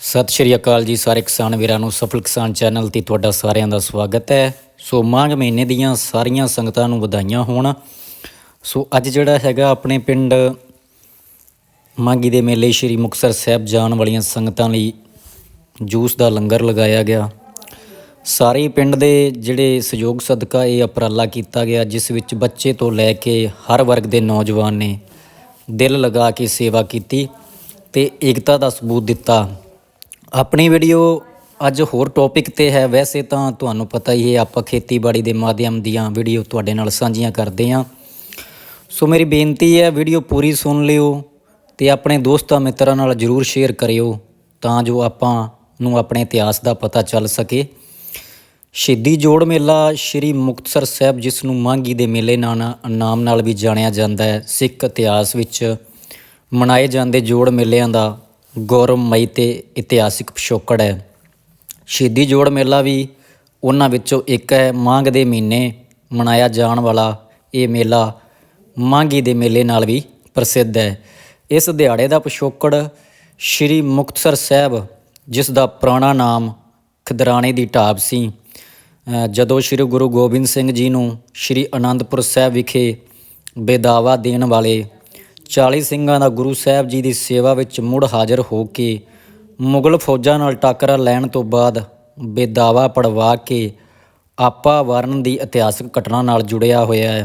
ਸਤਿ ਸ਼੍ਰੀ ਅਕਾਲ ਜੀ ਸਾਰੇ ਕਿਸਾਨ ਵੀਰਾਂ ਨੂੰ, ਸਫਲ ਕਿਸਾਨ ਚੈਨਲ ਤੇ ਤੁਹਾਡਾ ਸਾਰਿਆਂ ਦਾ ਸਵਾਗਤ ਹੈ। ਸੋ ਮਾਘ ਮਹੀਨੇ ਦੀਆਂ ਸਾਰੀਆਂ ਸੰਗਤਾਂ ਨੂੰ ਵਧਾਈਆਂ ਹੋਣ। ਸੋ ਅੱਜ ਜਿਹੜਾ ਹੈਗਾ ਆਪਣੇ ਪਿੰਡ ਮਾਘੀ ਦੇ ਮੇਲੇ ਸ਼੍ਰੀ ਮੁਕਤਸਰ ਸਾਹਿਬ ਜਾਣ ਵਾਲੀਆਂ ਸੰਗਤਾਂ ਲਈ ਜੂਸ ਦਾ ਲੰਗਰ ਲਗਾਇਆ ਗਿਆ। ਸਾਰੇ ਪਿੰਡ ਦੇ ਜਿਹੜੇ ਸਹਿਯੋਗ ਸਦਕਾ ਇਹ ਉਪਰਾਲਾ ਕੀਤਾ ਗਿਆ, ਜਿਸ ਵਿੱਚ ਬੱਚੇ ਤੋਂ ਲੈ ਕੇ ਹਰ ਵਰਗ ਦੇ ਨੌਜਵਾਨ ਨੇ ਦਿਲ ਲਗਾ ਕੇ ਸੇਵਾ ਕੀਤੀ ਤੇ ਏਕਤਾ ਦਾ ਸਬੂਤ ਦਿੱਤਾ। ਆਪਣੀ ਵੀਡੀਓ ਅੱਜ ਹੋਰ ਟੌਪਿਕ ਤੇ ਹੈ। ਵੈਸੇ ਤਾਂ ਤੁਹਾਨੂੰ ਪਤਾ ਹੀ ਹੈ, ਆਪਾਂ ਖੇਤੀਬਾੜੀ ਦੇ ਮਾਧਿਅਮ ਦੀਆਂ ਵੀਡੀਓ ਤੁਹਾਡੇ ਨਾਲ ਸਾਂਝੀਆਂ ਕਰਦੇ ਹਾਂ। ਸੋ ਮੇਰੀ ਬੇਨਤੀ ਹੈ ਵੀਡੀਓ ਪੂਰੀ ਸੁਣ ਲਿਓ ਤੇ ਆਪਣੇ ਦੋਸਤਾਂ ਮਿੱਤਰਾਂ ਨਾਲ ਜਰੂਰ ਸ਼ੇਅਰ ਕਰਿਓ ਤਾਂ ਜੋ ਆਪਾਂ ਨੂੰ ਆਪਣੇ ਇਤਿਹਾਸ ਦਾ ਪਤਾ ਚੱਲ ਸਕੇ। ਸ਼ਹੀਦੀ ਜੋੜ ਮੇਲਾ ਸ਼੍ਰੀ ਮੁਕਤਸਰ ਸਾਹਿਬ, ਜਿਸ ਨੂੰ ਮਾਂਗੀ ਦੇ ਮੇਲੇ ਨਾਲ ਨਾਮ ਨਾਲ ਵੀ ਜਾਣਿਆ ਜਾਂਦਾ ਹੈ। ਸਿੱਖ ਇਤਿਹਾਸ ਵਿੱਚ ਮਨਾਏ ਜਾਂਦੇ ਜੋੜ ਮੇਲਿਆਂ ਦਾ ਗੌਰਵਮਈ ਤੇ ਇਤਿਹਾਸਿਕ ਪਿਛੋਕੜ ਹੈ। ਸ਼ਹੀਦੀ ਜੋੜ ਮੇਲਾ ਵੀ ਉਹਨਾਂ ਵਿੱਚੋਂ ਇੱਕ ਹੈ। ਮਾਂਗ ਦੇ ਮਹੀਨੇ ਮਨਾਇਆ ਜਾਣ ਵਾਲਾ ਇਹ ਮੇਲਾ ਮਾਂਗੀ ਦੇ ਮੇਲੇ ਨਾਲ ਵੀ ਪ੍ਰਸਿੱਧ ਹੈ। ਇਸ ਦਿਹਾੜੇ ਦਾ ਪਿਛੋਕੜ ਸ਼੍ਰੀ ਮੁਕਤਸਰ ਸਾਹਿਬ, ਜਿਸ ਦਾ ਪੁਰਾਣਾ ਨਾਮ ਖਦਰਾਣੇ ਦੀ ਢਾਬ ਸੀ। ਜਦੋਂ ਸ਼੍ਰੀ ਗੁਰੂ ਗੋਬਿੰਦ ਸਿੰਘ ਜੀ ਨੂੰ ਸ਼੍ਰੀ ਅਨੰਦਪੁਰ ਸਾਹਿਬ ਵਿਖੇ ਬੇਦਾਵਾ ਦੇਣ ਵਾਲੇ 40 ਸਿੰਘਾਂ ਦਾ ਗੁਰੂ ਸਾਹਿਬ ਜੀ ਦੀ ਸੇਵਾ ਵਿੱਚ ਮੁੜ ਹਾਜ਼ਰ ਹੋ ਕੇ ਮੁਗਲ ਫੌਜਾਂ ਨਾਲ ਟੱਕਰਾ ਲੈਣ ਤੋਂ ਬਾਅਦ ਬੇਦਾਵਾ ਪੜਵਾ ਕੇ ਆਪਾ ਵਰਨ ਦੀ ਇਤਿਹਾਸਕ ਘਟਨਾ ਨਾਲ ਜੁੜਿਆ ਹੋਇਆ ਹੈ।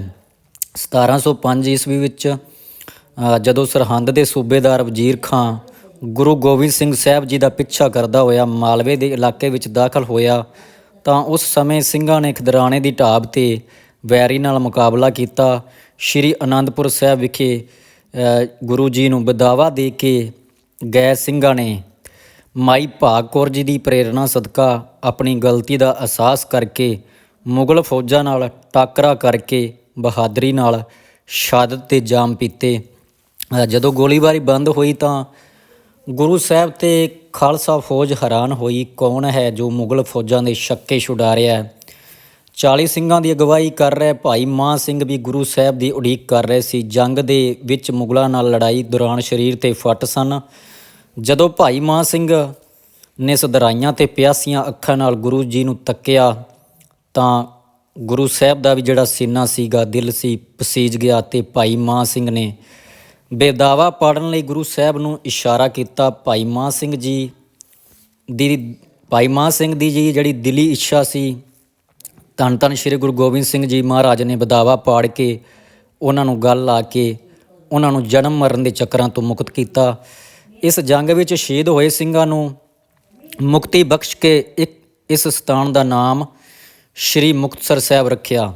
1705 ਈਸਵੀ ਵਿੱਚ ਜਦੋਂ ਸਰਹੰਦ ਦੇ ਸੂਬੇਦਾਰ ਵਜ਼ੀਰ ਖਾਂ ਗੁਰੂ ਗੋਬਿੰਦ ਸਿੰਘ ਸਾਹਿਬ ਜੀ ਦਾ ਪਿੱਛਾ ਕਰਦਾ ਹੋਇਆ ਮਾਲਵੇ ਦੇ ਇਲਾਕੇ ਵਿੱਚ ਦਾਖਲ ਹੋਇਆ, ਤਾਂ ਉਸ ਸਮੇਂ ਸਿੰਘਾਂ ਨੇ ਖਦਰਾਣੇ ਦੀ ਢਾਬ ਤੇ ਵੈਰੀ ਨਾਲ ਮੁਕਾਬਲਾ ਕੀਤਾ। ਸ਼੍ਰੀ ਅਨੰਦਪੁਰ ਸਾਹਿਬ ਵਿਖੇ ਗੁਰੂ ਜੀ ਨੂੰ ਬਦਾਵਾ ਦੇ ਕੇ ਗਏ ਸਿੰਘਾਂ ਨੇ ਮਾਈ ਭਾਗ ਕੌਰ ਜੀ ਦੀ ਪ੍ਰੇਰਣਾ ਸਦਕਾ ਆਪਣੀ ਗਲਤੀ ਦਾ ਅਹਿਸਾਸ ਕਰਕੇ ਮੁਗਲ ਫੌਜਾਂ ਨਾਲ ਟਾਕਰਾ ਕਰਕੇ ਬਹਾਦਰੀ ਨਾਲ ਸ਼ਹਾਦਤ ਤੇ ਜਾਮ ਪੀਤੇ। ਜਦੋਂ ਗੋਲੀਬਾਰੀ ਬੰਦ ਹੋਈ ਤਾਂ ਗੁਰੂ ਸਾਹਿਬ ਤੇ ਖਾਲਸਾ ਫੌਜ ਹੈਰਾਨ ਹੋਈ, ਕੌਣ ਹੈ ਜੋ ਮੁਗਲ ਫੌਜਾਂ ਦੇ ਛੱਕੇ ਛੁਡਾ ਰਿਹਾ ਹੈ? 40 ਸਿੰਘਾਂ ਦੀ ਅਗਵਾਈ ਕਰ ਰਹੇ ਭਾਈ ਮਾਨ ਸਿੰਘ ਵੀ ਗੁਰੂ ਸਾਹਿਬ ਦੀ ਉਡੀਕ ਕਰ ਰਹੇ ਸੀ। ਜੰਗ ਦੇ ਵਿੱਚ ਮੁਗਲਾਂ ਨਾਲ ਲੜਾਈ ਦੌਰਾਨ ਸਰੀਰ ਤੇ ਫੱਟ ਸਨ। ਜਦੋਂ ਭਾਈ ਮਾਨ ਸਿੰਘ ਨੇ ਸਦਰਾਈਆਂ ਤੇ ਪਿਆਸੀਆਂ ਅੱਖਾਂ ਨਾਲ ਗੁਰੂ ਜੀ ਨੂੰ ਤੱਕਿਆ ਤਾਂ ਗੁਰੂ ਸਾਹਿਬ ਦਾ ਵੀ ਜਿਹੜਾ ਸੀਨਾ ਸੀਗਾ, ਦਿਲ ਸੀ, ਪਸੀਜ ਗਿਆ ਤੇ ਭਾਈ ਮਾਨ ਸਿੰਘ ਨੇ ਬੇਦਾਵਾ ਪੜਨ ਲਈ ਗੁਰੂ ਸਾਹਿਬ ਨੂੰ ਇਸ਼ਾਰਾ ਕੀਤਾ। ਭਾਈ ਮਾਨ ਸਿੰਘ ਜੀ ਦੀ, ਭਾਈ ਮਾਨ ਸਿੰਘ ਦੀ ਜੀ ਜਿਹੜੀ ਦਿਲੀ ਇੱਛਾ ਸੀ ਧੰਨ ਧੰਨ ਸ੍ਰੀ ਗੁਰੂ ਗੋਬਿੰਦ ਸਿੰਘ ਜੀ ਮਹਾਰਾਜ ਨੇ ਬਦਾਵਾ ਪਾੜ ਕੇ ਉਹਨਾਂ ਨੂੰ ਗੱਲ ਲਾ ਕੇ ਉਹਨਾਂ ਨੂੰ ਜਨਮ ਮਰਨ ਦੇ ਚੱਕਰਾਂ ਤੋਂ ਮੁਕਤ ਕੀਤਾ। ਇਸ ਜੰਗ ਵਿੱਚ ਸ਼ਹੀਦ ਹੋਏ ਸਿੰਘਾਂ ਨੂੰ ਮੁਕਤੀ ਬਖਸ਼ ਕੇ ਇੱਕ ਇਸ ਸਥਾਨ ਦਾ ਨਾਮ ਸ਼੍ਰੀ ਮੁਕਤਸਰ ਸਾਹਿਬ ਰੱਖਿਆ।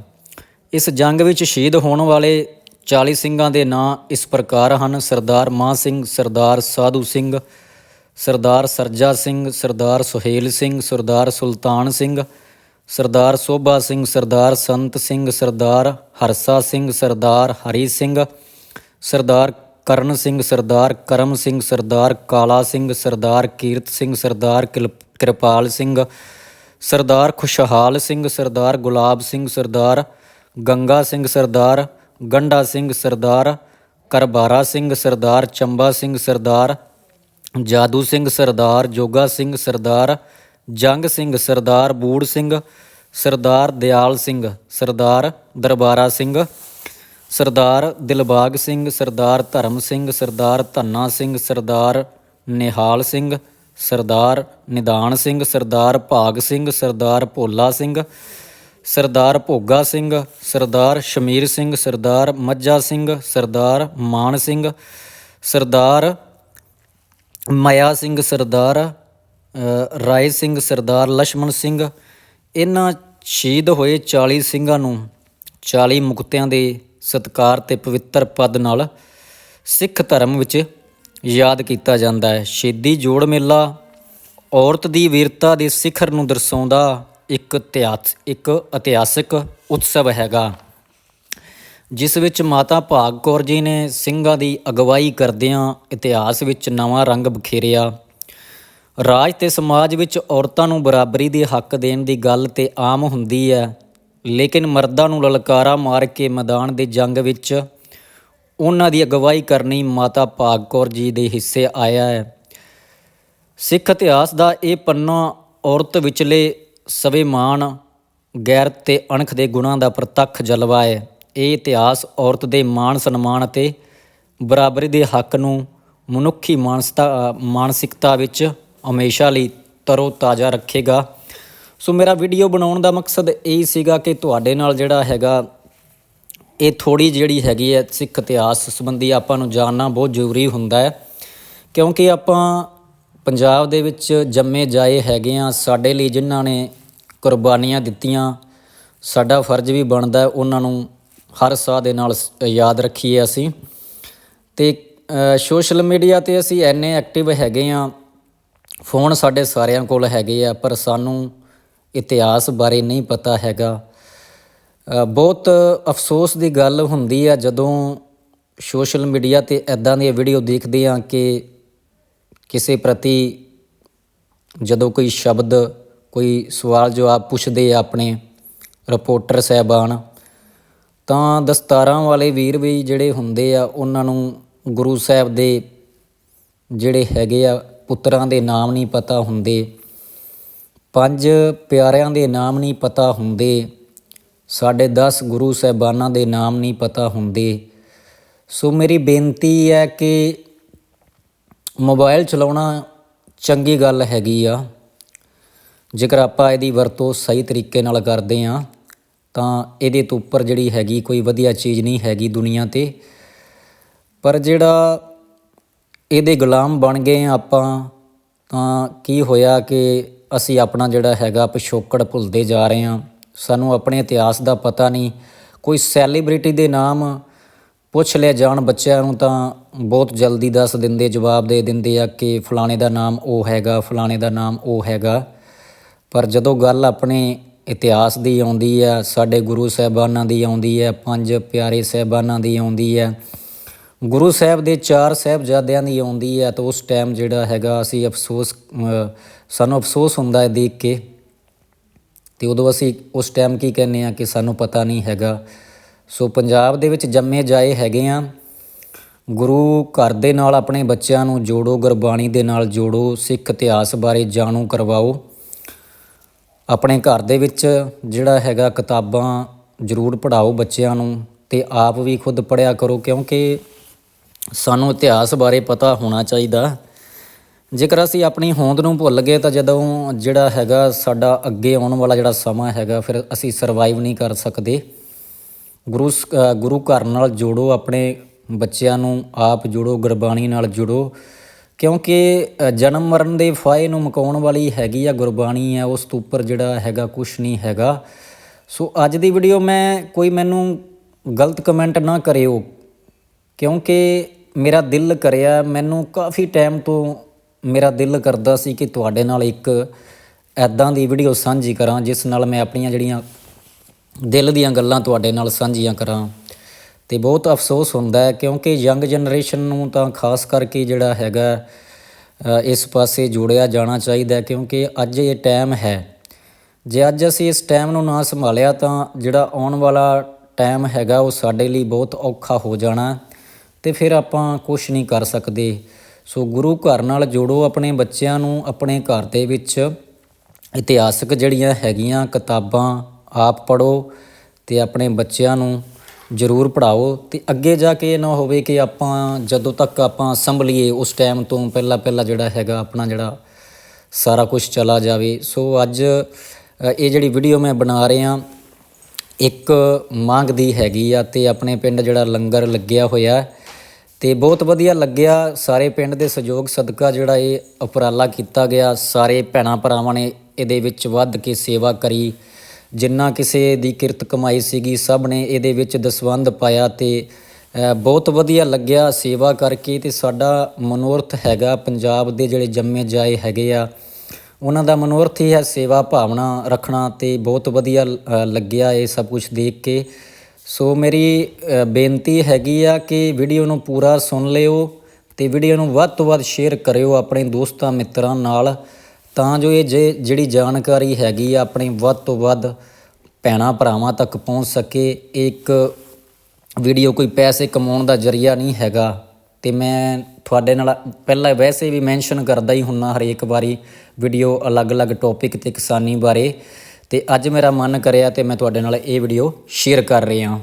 ਇਸ ਜੰਗ ਵਿੱਚ ਸ਼ਹੀਦ ਹੋਣ ਵਾਲੇ 40 ਸਿੰਘਾਂ ਦੇ ਨਾਂ ਇਸ ਪ੍ਰਕਾਰ ਹਨ, ਸਰਦਾਰ ਮਾਨ ਸਿੰਘ, ਸਰਦਾਰ ਸਾਧੂ ਸਿੰਘ, ਸਰਦਾਰ ਸਰਜਾ ਸਿੰਘ, ਸਰਦਾਰ ਸੁਹੇਲ ਸਿੰਘ, ਸਰਦਾਰ ਸੁਲਤਾਨ ਸਿੰਘ ਸਰਦਾਰ ਸੋਭਾ ਸਿੰਘ ਸਰਦਾਰ ਸੰਤ ਸਿੰਘ ਸਰਦਾਰ ਹਰਸਾ ਸਿੰਘ ਸਰਦਾਰ ਹਰੀ ਸਿੰਘ ਸਰਦਾਰ ਕਰਨ ਸਿੰਘ ਸਰਦਾਰ ਕਰਮ ਸਿੰਘ ਸਰਦਾਰ ਕਾਲਾ ਸਿੰਘ ਸਰਦਾਰ ਕੀਰਤ ਸਿੰਘ ਸਰਦਾਰ ਕਿਲ- ਕਿਰਪਾਲ ਸਿੰਘ ਸਰਦਾਰ ਖੁਸ਼ਹਾਲ ਸਿੰਘ ਸਰਦਾਰ ਗੁਲਾਬ ਸਿੰਘ ਸਰਦਾਰ ਗੰਗਾ ਸਿੰਘ ਸਰਦਾਰ ਗੰਡਾ ਸਿੰਘ ਸਰਦਾਰ ਕਰਬਾਰਾ ਸਿੰਘ ਸਰਦਾਰ ਚੰਬਾ ਸਿੰਘ ਸਰਦਾਰ ਜਾਦੂ ਸਿੰਘ ਸਰਦਾਰ ਜੋਗਾ ਸਿੰਘ ਸਰਦਾਰ ਜੰਗ ਸਿੰਘ ਸਰਦਾਰ ਬੂੜ ਸਿੰਘ ਸਰਦਾਰ ਦਿਆਲ ਸਿੰਘ ਸਰਦਾਰ ਦਰਬਾਰਾ ਸਿੰਘ ਸਰਦਾਰ ਦਿਲਬਾਗ ਸਿੰਘ ਸਰਦਾਰ ਧਰਮ ਸਿੰਘ ਸਰਦਾਰ ਧੰਨਾ ਸਿੰਘ ਸਰਦਾਰ ਨਿਹਾਲ ਸਿੰਘ ਸਰਦਾਰ ਨਿਦਾਨ ਸਿੰਘ ਸਰਦਾਰ ਭਾਗ ਸਿੰਘ ਸਰਦਾਰ ਭੋਲਾ ਸਿੰਘ ਸਰਦਾਰ ਭੋਗਾ ਸਿੰਘ ਸਰਦਾਰ ਸ਼ਮੀਰ ਸਿੰਘ ਸਰਦਾਰ ਮੱਝਾ ਸਿੰਘ ਸਰਦਾਰ ਮਾਨ ਸਿੰਘ ਸਰਦਾਰ ਮਾਇਆ ਸਿੰਘ ਸਰਦਾਰ ਰਾਏ ਸਿੰਘ, ਸਰਦਾਰ ਲਛਮਣ ਸਿੰਘ, ਇਹਨਾਂ ਸ਼ਹੀਦ ਹੋਏ 40 ਸਿੰਘਾਂ ਨੂੰ 40 ਮੁਕਤਿਆਂ ਦੇ ਸਤਕਾਰ ਤੇ ਪਵਿੱਤਰ ਪਦ ਨਾਲ ਸਿੱਖ ਧਰਮ ਵਿੱਚ ਯਾਦ ਕੀਤਾ ਜਾਂਦਾ ਹੈ। ਸ਼ਹੀਦੀ ਜੋੜ ਮੇਲਾ ਔਰਤ ਦੀ ਵੀਰਤਾ ਦੇ ਸਿਖਰ ਨੂੰ ਦਰਸਾਉਂਦਾ ਇੱਕ ਇਤਿਹਾਸ, ਇੱਕ ਇਤਿਹਾਸਿਕ ਉਤਸਵ ਹੈਗਾ। ਜਿਸ ਵਿੱਚ ਮਾਤਾ ਭਾਗ ਕੌਰ ਜੀ ਨੇ ਸਿੰਘਾਂ ਦੀ ਅਗਵਾਈ ਕਰਦਿਆਂ ਇਤਿਹਾਸ ਵਿੱਚ ਨਵਾਂ ਰੰਗ ਬਖੇਰਿਆ ਰਾਜ ਤੇ ਸਮਾਜ ਵਿੱਚ ਔਰਤਾਂ ਨੂੰ ਬਰਾਬਰੀ ਦੇ ਹੱਕ ਦੇਣ ਦੀ ਗੱਲ ਤੇ ਆਮ ਹੁੰਦੀ ਹੈ। ਲੇਕਿਨ ਮਰਦਾਂ ਨੂੰ ਲਲਕਾਰਾ ਮਾਰ ਕੇ ਮੈਦਾਨ ਦੇ ਜੰਗ ਵਿੱਚ ਉਹਨਾਂ ਦੀ ਅਗਵਾਈ ਕਰਨੀ ਮਾਤਾ ਭਾਗ ਕੌਰ ਜੀ ਦੇ ਹਿੱਸੇ ਆਇਆ ਹੈ। ਸਿੱਖ ਇਤਿਹਾਸ ਦਾ ਇਹ ਪੰਨਾ ਔਰਤ ਵਿਚਲੇ ਸਵੈਮਾਨ ਗੈਰਤ ਤੇ ਅਣਖ ਦੇ ਗੁਣਾਂ ਦਾ ਪ੍ਰਤੱਖ ਜਲਵਾ ਹੈ। ਇਹ ਇਤਿਹਾਸ ਔਰਤ ਦੇ ਮਾਣ, ਸਨਮਾਨ ਅਤੇ ਬਰਾਬਰੀ ਦੇ ਹੱਕ ਨੂੰ ਮਨੁੱਖੀ ਮਾਨਸਤਾ ਮਾਨਸਿਕਤਾ ਵਿੱਚ ਹਮੇਸ਼ਾ ਲਈ ਤਰੋ ਤਾਜ਼ਾ ਰੱਖੇਗਾ। ਸੋ ਮੇਰਾ ਵੀਡੀਓ ਬਣਾਉਣ ਦਾ ਮਕਸਦ ਇਹ ਸੀਗਾ ਕਿ ਤੁਹਾਡੇ ਨਾਲ ਜਿਹੜਾ ਹੈਗਾ, ਇਹ ਥੋੜੀ ਜਿਹੜੀ ਹੈਗੀ ਹੈ ਸਿੱਖ ਇਤਿਹਾਸ ਸੰਬੰਧੀ ਆਪਾਂ ਨੂੰ ਜਾਣਨਾ ਬਹੁਤ ਜ਼ਰੂਰੀ ਹੁੰਦਾ ਹੈ। ਕਿਉਂਕਿ ਆਪਾਂ ਪੰਜਾਬ ਦੇ ਵਿੱਚ ਜੰਮੇ ਜਾਏ ਹੈਗੇ ਆ ਸਾਡੇ ਲਈ ਜਿਨ੍ਹਾਂ ਨੇ ਕੁਰਬਾਨੀਆਂ ਦਿੱਤੀਆਂ, ਸਾਡਾ ਫਰਜ਼ ਵੀ ਬਣਦਾ ਉਹਨਾਂ ਨੂੰ ਹਰ ਸਾਹ ਦੇ ਨਾਲ ਸ- ਯਾਦ ਰੱਖੀਏ ਅਸੀਂ। ਤੇ ਸੋਸ਼ਲ ਮੀਡੀਆ ਤੇ ਅਸੀਂ ਐਨੇ ਐਕਟਿਵ ਹੈਗੇ ਆ ਫੋਨ ਸਾਡੇ ਸਾਰਿਆਂ ਕੋਲ ਹੈਗੇ ਆ, ਪਰ ਸਾਨੂੰ ਇਤਿਹਾਸ ਬਾਰੇ ਨਹੀਂ ਪਤਾ ਹੈਗਾ। ਬਹੁਤ ਅਫਸੋਸ ਦੀ ਗੱਲ ਹੁੰਦੀ ਆ ਜਦੋਂ ਸੋਸ਼ਲ ਮੀਡੀਆ ਤੇ ਐਦਾਂ ਦੀਆਂ ਵੀਡੀਓ ਦੇਖਦੇ ਆ ਕਿ ਕਿਸੇ ਪ੍ਰਤੀ ਜਦੋਂ ਕੋਈ ਸ਼ਬਦ, ਕੋਈ ਸਵਾਲ ਜਵਾਬ ਪੁੱਛਦੇ ਆ ਆਪਣੇ ਰਿਪੋਰਟਰ ਸਹਿਬਾਨ, ਤਾਂ ਦਸਤਾਰਾਂ ਵਾਲੇ ਵੀਰ ਵੀ ਜਿਹੜੇ ਹੁੰਦੇ ਆ, ਉਹਨਾਂ ਨੂੰ ਗੁਰੂ ਸਾਹਿਬ ਦੇ ਜਿਹੜੇ ਹੈਗੇ ਆ ਪੁੱਤਰਾਂ ਦੇ ਨਾਮ ਨਹੀਂ ਪਤਾ ਹੁੰਦੇ, ਪੰਜ ਪਿਆਰਿਆਂ ਦੇ ਨਾਮ ਨਹੀਂ ਪਤਾ ਹੁੰਦੇ, ਸਾਡੇ 10 ਗੁਰੂ ਸਾਹਿਬਾਨਾਂ ਦੇ ਨਾਮ ਨਹੀਂ ਪਤਾ ਹੁੰਦੇ। ਸੋ ਮੇਰੀ ਬੇਨਤੀ ਹੈ ਕਿ ਮੋਬਾਈਲ ਚਲਾਉਣਾ ਚੰਗੀ ਗੱਲ ਹੈਗੀ ਆ। ਜੇਕਰ ਆਪਾਂ ਇਹਦੀ ਵਰਤੋਂ ਸਹੀ ਤਰੀਕੇ ਨਾਲ ਕਰਦੇ ਆ ਤਾਂ ਇਹਦੇ ਤੋਂ ਉੱਪਰ ਜਿਹੜੀ ਹੈਗੀ ਕੋਈ ਵਧੀਆ ਚੀਜ਼ ਨਹੀਂ ਹੈਗੀ ਦੁਨੀਆ ਤੇ। ਪਰ ਜਿਹੜਾ ਇਹਦੇ ਗੁਲਾਮ ਬਣ ਗਏ ਹਾਂ ਆਪਾਂ, ਤਾਂ ਕੀ ਹੋਇਆ ਕਿ ਅਸੀਂ ਆਪਣਾ ਜਿਹੜਾ ਹੈਗਾ ਪਿਛੋਕੜ ਭੁੱਲਦੇ ਜਾ ਰਹੇ ਹਾਂ ਸਾਨੂੰ ਆਪਣੇ ਇਤਿਹਾਸ ਦਾ ਪਤਾ ਨਹੀਂ। ਕੋਈ ਸੈਲੀਬ੍ਰਿਟੀ ਦੇ ਨਾਮ ਪੁੱਛ ਲਿਆ ਜਾਣ ਬੱਚਿਆਂ ਨੂੰ ਤਾਂ ਬਹੁਤ ਜਲਦੀ ਦੱਸ ਦਿੰਦੇ, ਜਵਾਬ ਦੇ ਦਿੰਦੇ ਆ ਕਿ ਫਲਾਣੇ ਦਾ ਨਾਮ ਉਹ ਹੈਗਾ, ਫਲਾਣੇ ਦਾ ਨਾਮ ਉਹ ਹੈਗਾ। ਪਰ ਜਦੋਂ ਗੱਲ ਆਪਣੇ ਇਤਿਹਾਸ ਦੀ ਆਉਂਦੀ ਆ, ਸਾਡੇ ਗੁਰੂ ਸਾਹਿਬਾਨਾਂ ਦੀ ਆਉਂਦੀ ਹੈ ਪੰਜ ਪਿਆਰੇ ਸਾਹਿਬਾਨਾਂ ਦੀ ਆਉਂਦੀ ਹੈ ਗੁਰੂ ਸਾਹਿਬ ਦੇ ਚਾਰ ਸਾਹਿਬਜ਼ਾਦਿਆਂ ਦੀ ਆਉਂਦੀ ਹੈ ਤਾਂ ਉਸ ਟਾਈਮ ਜਿਹੜਾ ਹੈਗਾ ਅਸੀਂ ਅਫਸੋਸ ਸਾਨੂੰ ਅਫਸੋਸ ਹੁੰਦਾ ਹੈ ਦੇਖ ਕੇ। ਤੇ ਉਦੋਂ ਅਸੀਂ ਉਸ ਟਾਈਮ ਕੀ ਕਹਿੰਦੇ ਆ ਕਿ ਸਾਨੂੰ ਪਤਾ ਨਹੀਂ ਹੈਗਾ। ਸੋ ਪੰਜਾਬ ਦੇ ਵਿੱਚ ਜੰਮੇ ਜਾਏ ਹੈਗੇ ਆ ਗੁਰੂ ਘਰ ਦੇ ਨਾਲ ਆਪਣੇ ਬੱਚਿਆਂ ਨੂੰ ਜੋੜੋ, ਗੁਰਬਾਣੀ ਦੇ ਨਾਲ ਜੋੜੋ, ਸਿੱਖ ਇਤਿਹਾਸ ਬਾਰੇ ਜਾਣੂ ਕਰਵਾਓ। ਆਪਣੇ ਘਰ ਦੇ ਵਿੱਚ ਜਿਹੜਾ ਹੈਗਾ ਕਿਤਾਬਾਂ ਜ਼ਰੂਰ ਪੜ੍ਹਾਓ ਬੱਚਿਆਂ ਨੂੰ ਤੇ ਆਪ ਵੀ ਖੁਦ ਪੜ੍ਹਿਆ ਕਰੋ ਕਿਉਂਕਿ ਸਾਨੂੰ ਇਤਿਹਾਸ ਬਾਰੇ ਪਤਾ ਹੋਣਾ ਚਾਹੀਦਾ। ਜੇਕਰ ਅਸੀਂ ਆਪਣੀ ਹੋਂਦ ਨੂੰ ਭੁੱਲ ਗਏ ਤਾਂ ਜਦੋਂ ਜਿਹੜਾ ਹੈਗਾ ਸਾਡਾ ਅੱਗੇ ਆਉਣ ਵਾਲਾ ਜਿਹੜਾ ਸਮਾਂ ਹੈਗਾ, ਫਿਰ ਅਸੀਂ ਸਰਵਾਈਵ ਨਹੀਂ ਕਰ ਸਕਦੇ। ਗੁਰੂ ਸ- ਗੁਰੂ ਘਰ ਨਾਲ ਜੋੜੋ, ਆਪਣੇ ਬੱਚਿਆਂ ਨੂੰ ਆਪ ਜੋੜੋ, ਗੁਰਬਾਣੀ ਨਾਲ ਜੁੜੋ। ਕਿਉਂਕਿ ਜਨਮ ਮਰਨ ਦੇ ਫਾਇ ਨੂੰ ਮੁਕਾਉਣ ਵਾਲੀ ਹੈਗੀ ਆ ਗੁਰਬਾਣੀ ਆ, ਉਸ ਤੋਂ ਉੱਪਰ ਜਿਹੜਾ ਹੈਗਾ ਕੁਝ ਨਹੀਂ ਹੈਗਾ। ਸੋ ਅੱਜ ਦੀ ਵੀਡੀਓ ਮੈਂ ਕੋਈ ਮੈਨੂੰ ਗਲਤ ਕਮੈਂਟ ਨਾ ਕਰਿਓ। ਕਿਉਂਕਿ ਮੇਰਾ ਦਿਲ ਕਰਿਆ, ਮੈਨੂੰ ਕਾਫੀ ਟਾਈਮ ਤੋਂ ਮੇਰਾ ਦਿਲ ਕਰਦਾ ਸੀ ਕਿ ਤੁਹਾਡੇ ਨਾਲ ਇੱਕ ਐਦਾਂ ਦੀ ਵੀਡੀਓ ਸਾਂਝੀ ਕਰਾਂ, ਜਿਸ ਨਾਲ ਮੈਂ ਆਪਣੀਆਂ ਜਿਹੜੀਆਂ ਦਿਲ ਦੀਆਂ ਗੱਲਾਂ ਤੁਹਾਡੇ ਨਾਲ ਸਾਂਝੀਆਂ ਕਰਾਂ। ਤੇ ਬਹੁਤ ਅਫਸੋਸ ਹੁੰਦਾ ਹੈ, ਕਿਉਂਕਿ ਯੰਗ ਜਨਰੇਸ਼ਨ ਨੂੰ ਤਾਂ ਖਾਸ ਕਰਕੇ ਜਿਹੜਾ ਹੈਗਾ ਇਸ ਪਾਸੇ ਜੋੜਿਆ ਜਾਣਾ ਚਾਹੀਦਾ ਕਿਉਂਕਿ ਅੱਜ ਇਹ ਟਾਈਮ ਹੈ। ਜੇ ਅੱਜ ਅਸੀਂ ਇਸ ਟਾਈਮ ਨੂੰ ਨਾ ਸੰਭਾਲਿਆ ਤਾਂ ਜਿਹੜਾ ਆਉਣ ਵਾਲਾ ਟਾਈਮ ਹੈਗਾ, ਉਹ ਸਾਡੇ ਲਈ ਬਹੁਤ ਔਖਾ ਹੋ ਜਾਣਾ। ਤੇ ਫਿਰ ਆਪਾਂ ਕੁਝ ਨਹੀਂ ਕਰ ਸਕਦੇ। ਸੋ ਗੁਰੂ ਘਰ ਨਾਲ ਜੋੜੋ ਆਪਣੇ ਬੱਚਿਆਂ ਨੂੰ ਆਪਣੇ ਘਰ ਦੇ ਵਿੱਚ। ਇਤਿਹਾਸਕ ਜਿਹੜੀਆਂ ਹੈਗੀਆਂ ਕਿਤਾਬਾਂ ਆਪ ਪੜੋ ਤੇ ਆਪਣੇ ਬੱਚਿਆਂ ਨੂੰ ਜ਼ਰੂਰ ਪੜਾਓ ਤੇ ਅੱਗੇ ਜਾ ਕੇ ਇਹ ਨਾ ਹੋਵੇ ਕਿ ਆਪਾਂ ਜਦੋਂ ਤੱਕ ਆਪਾਂ ਸੰਭਲੀਏ ਉਸ ਟਾਈਮ ਤੋਂ ਪਹਿਲਾਂ ਪਹਿਲਾਂ ਜਿਹੜਾ ਹੈਗਾ ਆਪਣਾ ਜਿਹੜਾ ਸਾਰਾ ਕੁਝ ਚਲਾ ਜਾਵੇ। ਸੋ ਅੱਜ ਇਹ ਜਿਹੜੀ ਵੀਡੀਓ ਮੈਂ ਬਣਾ ਰਿਹਾ, ਇੱਕ ਮੰਗ ਦੀ ਹੈਗੀ ਆ ਤੇ ਆਪਣੇ ਪਿੰਡ ਜਿਹੜਾ ਲੰਗਰ ਲੱਗਿਆ ਹੋਇਆ ਤੇ ਬਹੁਤ ਵਧੀਆ ਲੱਗਿਆ। ਸਾਰੇ ਪਿੰਡ ਦੇ ਸਹਿਯੋਗ ਸਦਕਾ ਜਿਹੜਾ ਇਹ ਉਪਰਾਲਾ ਕੀਤਾ ਗਿਆ। ਸਾਰੇ ਭੈਣਾਂ ਭਰਾਵਾਂ ਨੇ ਇਹਦੇ ਵਿੱਚ ਵੱਧ ਕੇ ਸੇਵਾ ਕਰੀ। ਜਿੰਨਾ ਕਿਸੇ ਦੀ ਕਿਰਤ ਕਮਾਈ ਸੀਗੀ, ਸਭ ਨੇ ਇਹਦੇ ਵਿੱਚ ਦਸਵੰਧ ਪਾਇਆ ਤੇ ਬਹੁਤ ਵਧੀਆ ਲੱਗਿਆ ਸੇਵਾ ਕਰਕੇ ਤੇ ਸਾਡਾ ਮਨੋਰਥ ਹੈਗਾ। ਪੰਜਾਬ ਦੇ ਜਿਹੜੇ ਜੰਮੇ ਜਾਏ ਹੈਗੇ ਆ, ਉਹਨਾਂ ਦਾ ਮਨੋਰਥ ਹੀ ਹੈ ਸੇਵਾ ਭਾਵਨਾ ਰੱਖਣਾ ਤੇ ਬਹੁਤ ਵਧੀਆ ਲੱਗਿਆ ਇਹ ਸਭ ਕੁਝ ਦੇਖ ਕੇ। ਸੋ ਮੇਰੀ ਬੇਨਤੀ ਹੈਗੀ ਆ ਕਿ ਵੀਡੀਓ ਨੂੰ ਪੂਰਾ ਸੁਣ ਲਿਓ ਤੇ ਵੀਡੀਓ ਨੂੰ ਵੱਧ ਤੋਂ ਵੱਧ ਸ਼ੇਅਰ ਕਰਿਓ ਆਪਣੇ ਦੋਸਤਾਂ ਮਿੱਤਰਾਂ ਨਾਲ ਤਾਂ ਜੋ ਇਹ ਜੇ, ਜਿਹੜੀ ਜਾਣਕਾਰੀ ਹੈਗੀ ਆ ਆਪਣੀ ਵੱਧ ਤੋਂ ਵੱਧ ਭੈਣਾਂ ਭਰਾਵਾਂ ਤੱਕ ਪਹੁੰਚ ਸਕੇ। ਇੱਕ ਵੀਡੀਓ ਕੋਈ ਪੈਸੇ ਕਮਾਉਣ ਦਾ ਜਰੀਆ ਨਹੀਂ ਹੈਗਾ ਤੇ ਮੈਂ ਤੁਹਾਡੇ ਨਾਲ ਪਹਿਲਾਂ ਵੈਸੇ ਵੀ ਮੈਂਸ਼ਨ ਕਰਦਾ ਹੀ ਹੁੰਨਾ ਹਰੇਕ ਵਾਰੀ ਵੀਡੀਓ ਅਲੱਗ-ਅਲੱਗ ਟੌਪਿਕ ਤੇ ਕਿਸਾਨੀ ਬਾਰੇ। ਤੇ ਅੱਜ ਮੇਰਾ ਮਨ ਕਰਿਆ ਤੇ ਮੈਂ ਤੁਹਾਡੇ ਨਾਲ ਇਹ ਵੀਡੀਓ ਸ਼ੇਅਰ ਕਰ ਰਿਹਾ